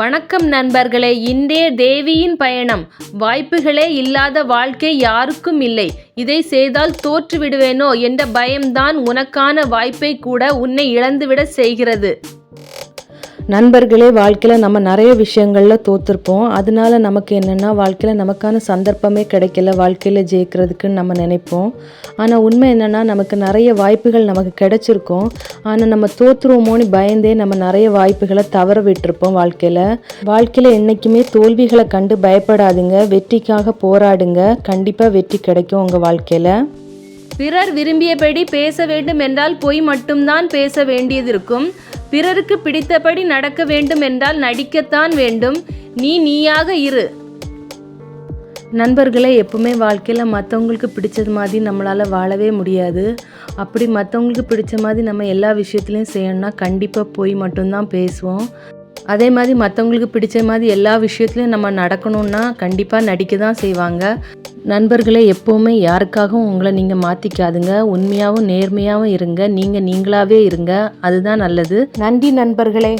வணக்கம் நண்பர்களே இன்றைய தேவியின் பயணம். வாய்ப்புகளே இல்லாத வாழ்க்கை யாருக்கும் இல்லை. இதை செய்தால் தோற்றுவிடுவேனோ என்ற பயம்தான் உனக்கான வாய்ப்பை கூட உன்னை இழந்துவிட செய்கிறது. நண்பர்களே வாழ்க்கையில் நம்ம நிறைய விஷயங்களில் தோற்றுருப்போம் அதனால நமக்கு என்னென்னா வாழ்க்கையில் நமக்கான சந்தர்ப்பமே கிடைக்கல. வாழ்க்கையில் ஜெயிக்கிறதுக்குன்னு நம்ம நினைப்போம். ஆனால் உண்மை என்னென்னா நமக்கு நிறைய வாய்ப்புகள் நமக்கு கிடைச்சிருக்கும். ஆனால் நம்ம தோற்றுருவோமோன்னு பயந்தே நம்ம நிறைய வாய்ப்புகளை தவற விட்டுருப்போம் வாழ்க்கையில். வாழ்க்கையில் என்றைக்குமே தோல்விகளை கண்டு பயப்படாதுங்க. வெற்றிக்காக போராடுங்க. கண்டிப்பாக வெற்றி கிடைக்கும் உங்கள் வாழ்க்கையில். பிறர் விரும்பியபடி பேச வேண்டும் என்றால் பொய் மட்டும்தான் பேச வேண்டியது இருக்கும். பிறருக்கு பிடித்தபடி நடக்க வேண்டும் என்றால் நடிக்கத்தான் வேண்டும். நீ நீயாக இரு. நண்பர்களை எப்பவுமே வாழ்க்கையில் மற்றவங்களுக்கு பிடிச்சது மாதிரி நம்மளால் வாழவே முடியாது. அப்படி மற்றவங்களுக்கு பிடிச்ச மாதிரி நம்ம எல்லா விஷயத்துலையும் செய்யணும்னா கண்டிப்பாக போய் மட்டும்தான் பேசுவோம். அதே மாதிரி மற்றவங்களுக்கு பிடிச்ச மாதிரி எல்லா விஷயத்துலையும் நம்ம நடக்கணும்னா கண்டிப்பாக நடிக்க தான் செய்வாங்க. நண்பர்களே எப்போவுமே யாருக்காகவும் உங்களை நீங்கள் மாற்றிக்காதுங்க உண்மையாகவும் நேர்மையாகவும் இருங்க. நீங்கள் நீங்களாகவே இருங்க. அதுதான் நல்லது. நன்றி நண்பர்களே.